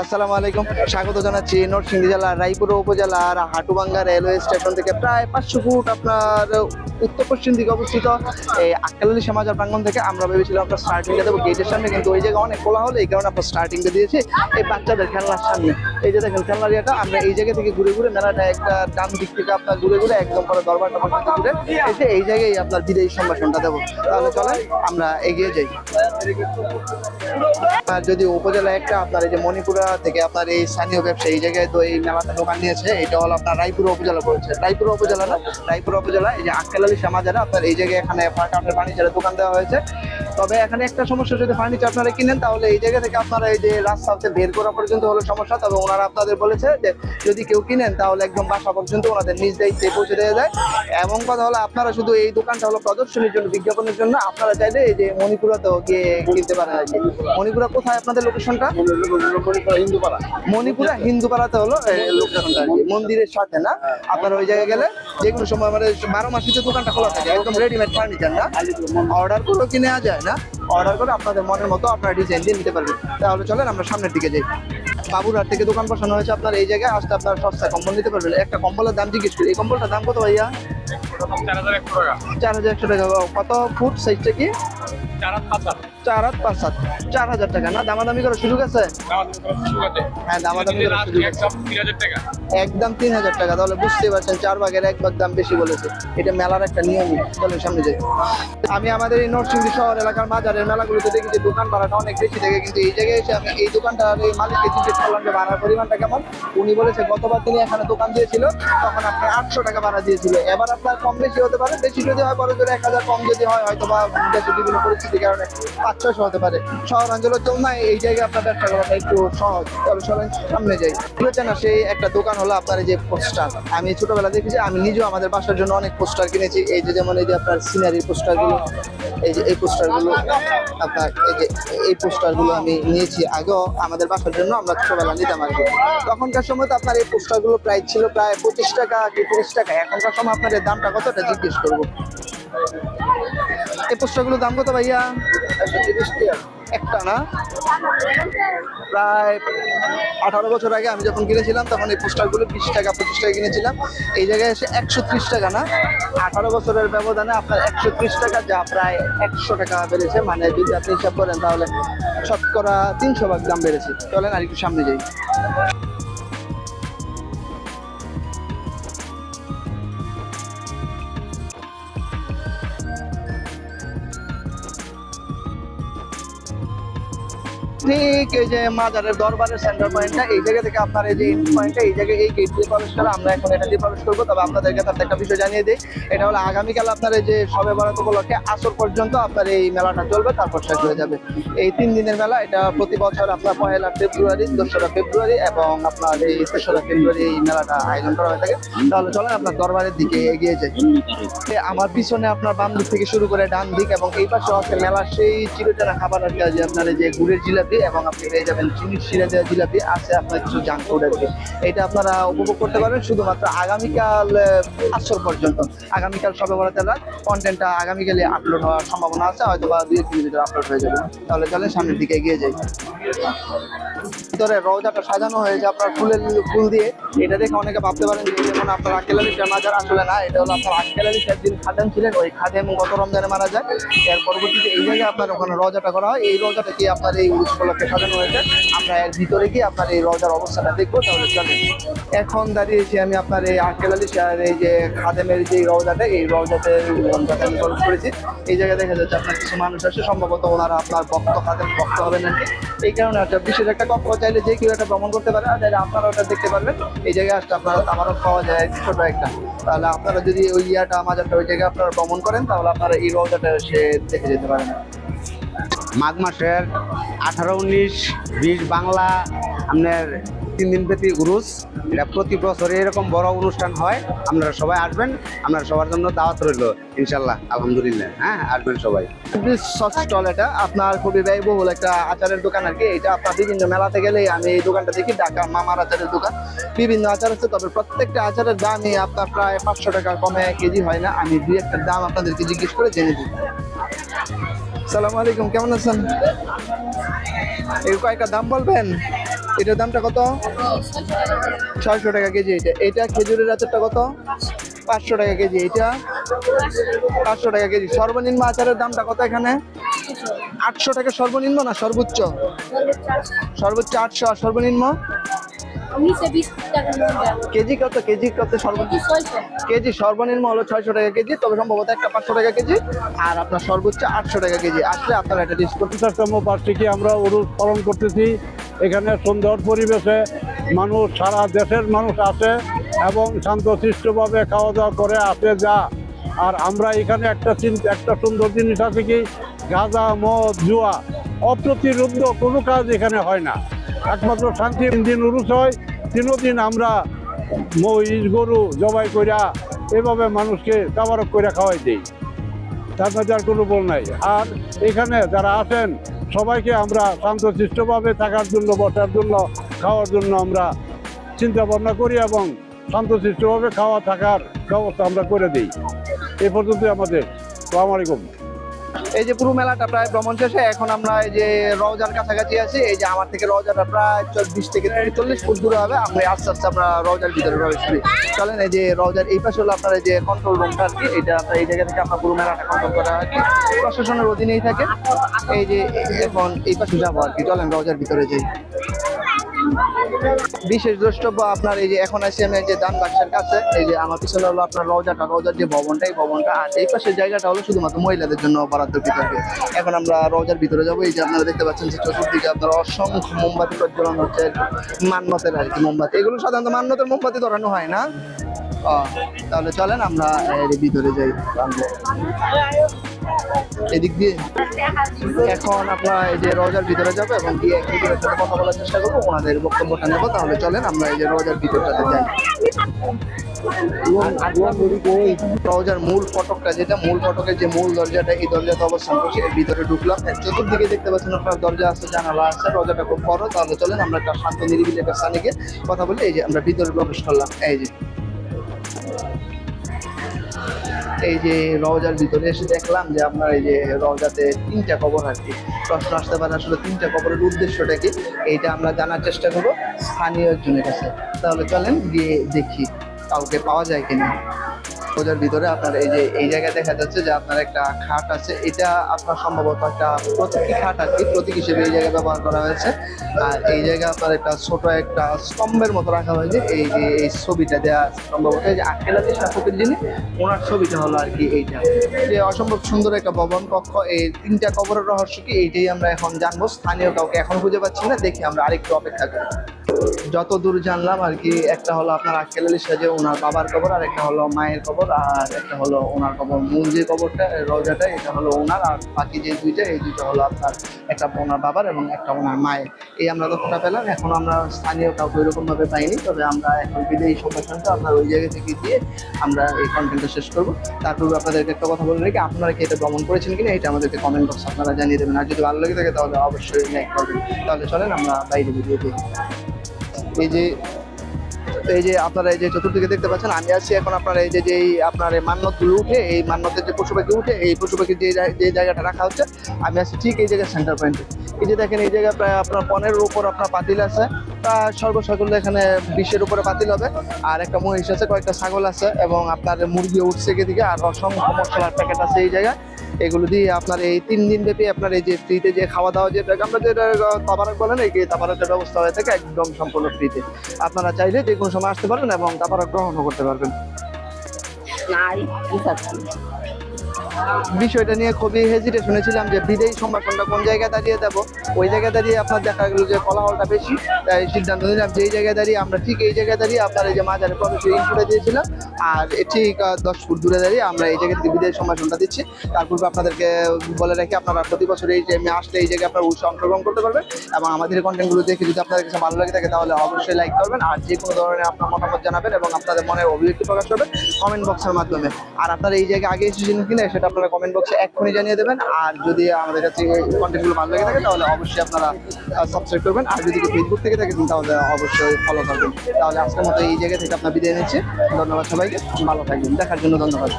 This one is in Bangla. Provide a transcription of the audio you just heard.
আসসালামু আলাইকুম। স্বাগত জানাচ্ছি নরসিংদী জেলার রায়পুর উপজেলার হাটুবাঙ্গা রেলওয়ে স্টেশন থেকে প্রায় পাঁচশো ফুট আপনার উত্তর পশ্চিম দিকে অবস্থিত এই আক্কালি সমাজার প্রাঙ্গণ থেকে আমরা ভেবেছিলাম আপনার স্টার্টিংটা দেবো গেটের সামনে, কিন্তু ওই জায়গায় অনেক খোলা হলো এই কারণে আপনার স্টার্টিংটা দিয়েছি এই বাচ্চাদের খেলনার সামনে। এই যে দেখেন খেলনার ইয়েটা, আমরা এই জায়গা থেকে ঘুরে ঘুরে মেলাটা একটা ডান দিক থেকে আপনার ঘুরে ঘুরে একদম পরে দরবারটা পর্যন্ত ঘুরে এসে এই জায়গায় আপনার বিদায়ী সম্ভাষণটা দেবো। তাহলে চলেন আমরা এগিয়ে যাই। যদি উপজেলা একটা আপনার এই যে মণিপুরা থেকে আপনার এই স্থানীয় ব্যবসা এই জায়গায় তো এই মেলাতে দোকান নিয়েছে, এটা হলো আপনার রায়পুর উপজেলা পড়েছে রায়পুর উপজেলা না, রায়পুর উপজেলা, এই যে আক্কেল আলী সমাজ আপনার এই জায়গায় এখানে কাঠের বাণিজ্যের দোকান দেওয়া হয়েছে। তবে এখানে একটা সমস্যা, যদি ফার্নিচার আপনারা কিনেন, তাহলে এই জায়গা থেকে আপনারা এই যে রাস্তা হচ্ছে বের করা পর্যন্ত হলো সমস্যা। তবে ওনারা আপনাদের বলেছে যে, যদি কেউ কিনেন, তাহলে একদম বাসা পর্যন্ত ওনাদের নিজ দায়িত্বে পৌঁছে দেওয়া যায়। এমন কথা হলো, আপনারা শুধু এই দোকানটা হলো প্রদর্শনীর জন্য, বিজ্ঞাপনের জন্য, আপনারা চাইলে এই যে মণিপুরাতেও গিয়ে কিনতে পারেন আর কি। মণিপুরা কোথায় আপনাদের লোকেশনটা হিন্দুপাড়া মণিপুরা হিন্দুপাড়াতে হলো লোকেশনটা মন্দিরের সাথে, না? আপনারা ওই জায়গায় গেলে যে কোনো সময় মানে বারো মাসে দোকানটা খোলা থাকে, একদম রেডিমেড ফার্নিচার না? অর্ডার করলেও কিনে যায়। না অর্ডার করে আপনাদের মনের মতো আপনারা ডিজাইন দিয়ে নিতে পারবেন। তাহলে চলেন আমরা সামনের দিকে যাই। বাবুরহাট থেকে দোকান বসানো হয়েছে আপনার এই জায়গায় আসতে আপনার সস্তায় কম্বল নিতে পারবেন। একটা কম্বলের দাম জিজ্ঞেস করি এই কম্বলটার দাম কত ভাইয়া? চার হাজার একশো টাকা। চার হাজার একশো টাকা কত ফুট সাইজটা কি? চার হাত পাঁচ হাত। চার হাজার টাকা। না দামাদামি করার সুযোগ আছে? হ্যাঁ দামাদামি করার সুযোগ একদম তিন হাজার টাকা। তাহলে বুঝতেই পারছেন চার ভাগের এক ভাগ দাম বেশি বলেছে। এটা মেলার একটা নিয়মই চলেন সামনে যাই। আমি আমাদের এই নরসিংদী শহর এলাকার বাজারের মেলাগুলোতে দেখেছি দোকান ভাড়াটা অনেক বেশি থাকে। কিন্তু এই জায়গায় এসে আমি এই দোকানটার এই মালিককে জিজ্ঞেস করলাম যে ভাড়ার পরিমাণটা কেমন? উনি বলেছে গতবার তিনি এখানে দোকান দিয়েছিল তখন আপনি আটশো টাকা ভাড়া দিয়েছিল। এবার আপনার কম বেশি হতে পারে বেশি যদি হয় বড় জোরে এক হাজার কম যদি হয় হয়তো বা বিভিন্ন পরিস্থিতির কারণে পাঁচ ছয়শো হতে পারে। শহর অঞ্চলের জন্য এই জায়গায় আপনার ব্যবসা করাটা একটু সহজ। তবে চলেন সামনে যাই সেই একটা দোকান হলো আপনার যে পোস্টার। আমি ছোটবেলা দেখেছি, আমি নিজেও আমাদের বাসার জন্য অনেক পোস্টার কিনেছি। এই যে যেমন এই যে আপনার সিনারি পোস্টারগুলো, এই যে এই পোস্টারগুলো, আপনার এই যে এই পোস্টারগুলো আমি নিয়েছি। আগেও আমাদের বাসার জন্য আমরা ছোটবেলা নিতাম আর কি। তখনকার সময় তো আপনার এই পোস্টারগুলো প্রাইস ছিল প্রায় পঁচিশ টাকা কি তিরিশ টাকা। এখনকার সময় আপনার দামটা কতটা জিজ্ঞেস করব? এই পোস্টারগুলোর দাম কত ভাইয়া? একটা না? প্রায় আঠারো বছর আগে আমি যখন কিনেছিলাম, তখন এই পোস্টারগুলো বিশ টাকা, পঁচিশ টাকা কিনেছিলাম। এই জায়গায় এসে একশো ত্রিশ টাকা না? আঠারো বছরের ব্যবধানে আপনার একশো ত্রিশ টাকা যা প্রায় একশো টাকা বেড়েছে। মানে যদি আপনি হিসাব করেন তাহলে শতকরা তিনশো ভাগ দাম বেড়েছে। চলেন আর একটু সামনে যাই। ঠিক এই যে মাজারের দরবারের সেন্টার পয়েন্টটা এই জায়গা থেকে আপনার এই যে এন্ট্রি পয়েন্টটা এই জায়গায় এই গেট দিয়ে প্রবেশ করে আমরা এখন এটা দিয়ে প্রবেশ করব। তবে আপনাদেরকে তার একটা বিষয় জানিয়ে দিই, এটা হলো আগামীকাল আপনার এই যে সবে বরাত উপলক্ষে আসর পর্যন্ত আপনার এই মেলাটা চলবে, তারপর শেষ হয়ে যাবে। এই তিন দিনের মেলা, এটা প্রতি বছর আপনার পয়লা ফেব্রুয়ারি, দোসরা ফেব্রুয়ারি এবং আপনার এই তেসরা ফেব্রুয়ারি এই মেলাটা আয়োজন করা হয়ে থাকে। তাহলে চলেন আপনার দরবারের দিকে এগিয়ে যাই। আমার পিছনে আপনার বাম দিক থেকে শুরু করে ডান দিক এবং এই পাশে আছে মেলার সেই চিরচেনা খাবার আছে আপনার যে গুড়ের জিলাপি এবং আপনি পেয়ে যাবেন চিনির শিরা দেওয়া জিলাপি, আছে আপনার কিছু জাঙ্ক ফুড আছে এটা আপনারা উপভোগ করতে পারবেন শুধুমাত্র আগামীকাল আসর পর্যন্ত। আগামীকাল সবে বলা রাত কন্টেন্টটা আগামীকালে আপলোড হওয়ার সম্ভাবনা আছে হয়তো বা দুই তিন ভিতরে আপলোড হয়ে যাবে। তাহলে চলে সামনের দিকে এগিয়ে যাই। ভিতরে রোজাটা সাজানো হয়েছে আপনার ফুলের ফুল দিয়ে। এটা দেখে অনেকে ভাবতে পারেন যে যেমন আপনার আকেল আলী শাহ মাজার আসলে না, এটা হলো আপনার আকেল আলী শাহ যিনি খাদেম ছিলেন, ওই খাদেম গত রমজানে মারা যায়। এর পরবর্তীতে এই জায়গায় আপনার ওখানে রোজাটা করা হয়। এই রোজাটা কি আপনার এই উপলক্ষে সাজানো হয়েছে? আমরা এর ভিতরে গিয়ে আপনার এই রোজার অবস্থাটা দেখব, তাহলে চলেন। এখন দাঁড়িয়েছি আমি আপনার এই আকেল আলী শাহের এই যে খাদেমের যে রোজাটা এই রোজাতে রমজাতে আমি প্রবেশ করেছি। এই জায়গায় দেখা যাচ্ছে আপনার কিছু মানুষ আছে, সম্ভবত ওনারা আপনার ভক্ত, খাদেম ভক্ত হবেন আর কি এই কারণে একটা বিশেষ একটা কক্ষ, চাইলে যে কেউ একটা ভ্রমণ করতে পারে, আর চাইলে আপনারা ওটা দেখতে পারবেন। এই জায়গায় আসলে আপনারা আমারও পাওয়া যায় ছোট একটা। তাহলে আপনারা যদি ওই ইয়াটা, মাজারটা ওই জায়গায় আপনারা ভ্রমণ করেন, তাহলে আপনারা এই রোজাটা সে দেখে যেতে পারেন। মাঘ মাসের আঠারো, উনিশ, বিশ বাংলা, আপনার তিন দিন ব্যাপী উরুস এটা প্রতি বছরে এরকম বড় অনুষ্ঠান হয়। আপনারা সবাই আসবেন, আপনারা সবার জন্য দাওয়াত রইল, ইনশাল্লাহ, আলহামদুলিল্লাহ। হ্যাঁ আসবেন সবাই। স্টল এটা। আপনার খুবই ব্যয়বহুল একটা আচারের দোকান আর কি। এটা আপনার বিভিন্ন মেলাতে গেলে আমি এই দোকানটা দেখি, ঢাকা মামার আচারের দোকান। বিভিন্ন আচার আছে, তবে প্রত্যেকটা আচারের দামই আপনার প্রায় পাঁচশো টাকা কমে কেজি হয় না। আমি দুই একটা দাম আপনাদেরকে জিজ্ঞেস করে জেনে দিই। সালাম আলাইকুম, কেমন আছেন? এই কয়েকটা দাম বলবেন? এটার দামটা কত? ছয়শো টাকা কেজি এটা। এটা খেজুরের আচারটা কত? পাঁচশো টাকা কেজি এটা। পাঁচশো টাকা কেজি। সর্বনিম্ন আচারের দামটা কত এখানে? আটশো টাকা সর্বনিম্ন না সর্বোচ্চ? সর্বোচ্চ আটশো আর সর্বনিম্ন? কেজি কত? কেজি কত সর্বোচ্চ কেজি সর্বনিম্ন হলো ছয়শো টাকা কেজি তবে সম্ভবত একটা পাঁচশো টাকা কেজি আর আপনার সর্বোচ্চ আটশো টাকা কেজি। আসলে আপনারা এটা ডিসকাউন্ট পঞ্চাশতম বার্ষিকী আমরা উরুস পালন করতেছি। এখানে সুন্দর পরিবেশে মানুষ সারা দেশের মানুষ আসে এবং শান্তশিষ্টভাবে খাওয়া দাওয়া করে আসে যা। আর আমরা এখানে একটা চিন্তা একটা সুন্দর জিনিস আছে কি? গাঁজা মদ জুয়া অপ্রতিরোধ কোনো কাজ এখানে হয় না। একমাত্র শান্তি দিন উরুস হয় দিন আমরা মহিষ, গরু জবাই কইরা এভাবে মানুষকে তাবারক কইরা খাওয়াই দিই। তার মধ্যে আর কোনো বল নাই। আর এখানে যারা আসেন সবাইকে আমরা শান্তশিষ্টভাবে থাকার জন্য, বসার জন্য, খাওয়ার জন্য আমরা চিন্তা ভাবনা করি এবং শান্তশিষ্টভাবে খাওয়া থাকার ব্যবস্থা আমরা করে দিই। এ পর্যন্তই আমাদের। সালাম আলাইকুম। এই যে পুরো মেলাটা প্রায় ভ্রমণ শেষে, এখন আমরা এই যে রওজার কাছাকাছি আছি, এই যে আমার থেকে রওজাটা প্রায় চব্বিশ থেকে চল্লিশ ফুট দূরে হবে, আমরা আস্তে আস্তে আমরা রওজার ভিতরে প্রবেশ করি। চলেন এই যে রওজার এই পাশে হলো আপনার এই যে কন্ট্রোল রুমটা আর কি, এটা আপনার এই জায়গা থেকে আপনার পুরো মেলাটা কন্ট্রোল করা আর কি, প্রশাসনের অধীনেই থাকে। এই যে এখন এই পাশে যাব আর কি, চলেন রওজার ভিতরে যাই। বিশেষ দ্রষ্টব্য আপনার এই যে এখন আছি আমি যে দান বাক্সের কাছে, এই যে আমার পিছনে হলো আপনার রওজাটা রওজার যে ভবনটা, এই ভবনটা, আর এই পাশের জায়গাটা হলো শুধুমাত্র মহিলাদের জন্য বরাদ্দ বিতর্কে এখন আমরা রওজার ভিতরে যাব, এই যে আপনারা দেখতে পাচ্ছেন যে চতুর্দিকে আপনার অসংখ্য মোমবাতি প্রজ্বলন হচ্ছে, মান্যতের আর কি মোমবাতি। এগুলো সাধারণত মান্যতের মোমবাতি ধরানো হয় না। তাহলে চলেন আমরা এর ভিতরে যাই। এদিক দিয়ে এখন আপনার এই যে রোজার ভিতরে যাব এবং গিয়ে একজনের সাথে কথা বলার চেষ্টা করব, ওনাদের বক্তব্যটা নেব। তাহলে চলেন, আমরা এই যে রোজার ভিতরটাতে যাই। রোজার মূল ফটকটা যেটা, মূল ফটকের যে মূল দরজাটা, এই দরজাতে অবস্থান করছে। এর ভিতরে ঢুকলাম। চতুর্দিকে দেখতে পাচ্ছেন আপনার, দরজা আছে, জানালা আছে, রোজাটা খুব বড়। তাহলে চলেন, আমরা একটা শান্ত, নিরিবিলি একটা স্থানে গিয়ে কথা বলে। এই যে আমরা ভিতরে প্রবেশ করলাম। এই যে এই যে রওজার ভিতরে এসে দেখলাম যে আপনার এই যে রওজাতে তিনটা কবর আর কি। প্রশ্ন আসতে পারে আসলে তিনটা কবরের উদ্দেশ্যটা কি? এইটা আমরা জানার চেষ্টা করব স্থানীয় একজনের কাছে। তাহলে চলেন গিয়ে দেখি কাউকে পাওয়া যায় কিনা। রোজার ভিতরে আপনার এই যে, এই জায়গায় দেখা যাচ্ছে যে আপনার একটা খাট আছে। এটা আপনার সম্ভবত একটা প্রতীকী খাট আর কি, প্রতীক হিসেবে এই জায়গায় ব্যবহার করা হয়েছে। আর এই জায়গায় আপনার একটা ছোট একটা স্তম্ভের মতো রাখা হয়েছে। এই যে, এই ছবিটা দেওয়া সম্ভবত। এই যে আখেলা যে শাসকের যিনি ওনার ছবিটা হলো আর কি এইটা। যে অসম্ভব সুন্দর একটা ভবন কক্ষ, এই তিনটা কবরের রহস্য কি, এইটাই আমরা এখন জানব। স্থানীয় কাউকে এখন খুঁজে পাচ্ছি না, দেখি আমরা আরেকটু অপেক্ষা করি। যত দূর জানলাম আর কি, একটা হলো আপনার আক্কেল আলী সাজে ওনার বাবার কবর, আর একটা হলো মায়ের কবর, আর একটা হলো ওনার কবর, মূল যে কবরটা রোজাটা এটা হলো ওনার, আর বাকি যে দুইটা, এই দুইটা হলো আপনার একটা ওনার বাবার এবং একটা ওনার মায়ের। এই আমরা তথ্যটা পেলাম, এখন আমরা স্থানীয় কাউকে এরকম ভাবে পাইনি, তবে আমরা এখন বিদে এই সংগঠনটা আপনার ওই জায়গা থেকে দিয়ে আমরা এই কন্টেন্টটা শেষ করব। তারপর আপনাদেরকে একটা কথা বলে রেখে, আপনারা কি এটা ভ্রমণ করেছেন কিনা, এটা আমাদেরকে কমেন্ট বক্স আপনারা জানিয়ে দেবেন, আর যদি ভালো লেগে থাকে তাহলে অবশ্যই লাইক করবেন। তাহলে চলেন, আমরা বাইরে বেরিয়ে দিই এই যে এই যে আপনারা এই যে চতুর্দিকে দেখতে পাচ্ছেন, আমি আছি এখন আপনার এই যে যে আপনার এই মান্যতগুলো উঠে, এই মান্যতের যে পশু পাখি উঠে, এই পশু পাখির যে যে জায়গাটা রাখা হচ্ছে, আমি আছি ঠিক এই জায়গায় সেন্টার পয়েন্টে এই যে দেখেন, এই জায়গায় প্রায় আপনার পনেরোর উপর আপনার পাতিল আছে, প্রায় সর্বসকল এখানে বিশের উপরে পাতিল হবে। আর একটা মহিষ আছে, কয়েকটা ছাগল আছে, এবং আপনার মুরগি উঠছে দিকে আর অসংখ্য মশলার প্যাকেট আছে এই জায়গায়। এগুলো দিয়ে আপনার এই তিন দিন ব্যাপী আপনার এই যে ফ্রিতে যে খাওয়া দাওয়া যেটা আমরা যেটা তাবারক বলেন, এই তাবারকের ব্যবস্থা হয়ে থাকে একদম সম্পূর্ণ ফ্রিতে আপনারা চাইলে যে কোনো সময় আসতে পারবেন এবং তাবারক গ্রহণও করতে পারবেন। নাই বিষয়টা নিয়ে খুবই হেজিটেশনে ছিলাম যে বিদেশি সম্ভাষণটা কোন জায়গায় দাঁড়িয়ে দেবো ওই জায়গায় দাঁড়িয়ে আপনার দেখা গেলো যে কলাহলটা বেশি, তাই সিদ্ধান্ত নিলাম যে এই জায়গায় দাঁড়িয়ে, আমরা ঠিক এই জায়গায় দাঁড়িয়ে আপনার এই যে মাজারে প্রবেশের ইনপুটে দিয়েছিলাম। আর ঠিক দশ ফুট দূরে দাঁড়িয়ে আমরা এই জায়গা থেকে বিদেশি সম্ভাষণটা দিচ্ছি। তার পূর্বে আপনাদেরকে বলে রাখি, আপনারা প্রতি বছর এই যে আসলে এই জায়গায় আপনারা উৎসাহ অংশগ্রহণ করতে পারবেন এবং আমাদের কন্টেন্টগুলো দেখে যদি আপনাদের কাছে ভালো লাগে থাকে, তাহলে অবশ্যই লাইক করবেন আর যে কোনো ধরনের আপনার মতামত জানাবেন এবং আপনাদের মনে অভিব্যক্তি প্রকাশ করবেন কমেন্ট বক্সের মাধ্যমে। আর আপনারা এই জায়গায় আগে এসেছেন কিনা, সেটা আপনারা কমেন্ট বক্সে এক্ষুনি জানিয়ে দেবেন। আর যদি আমাদের কাছে কন্টেন্টগুলো ভালো লেগে থাকে, তাহলে অবশ্যই আপনারা সাবস্ক্রাইব করবেন। আর যদি ফেসবুক থেকে থাকে তাহলে অবশ্যই ফলো করবেন। তাহলে আজকের মতো এই জায়গা থেকে আপনার বিদায় নিচ্ছি। ধন্যবাদ সবাইকে। ভালো থাকবেন। দেখার জন্য ধন্যবাদ।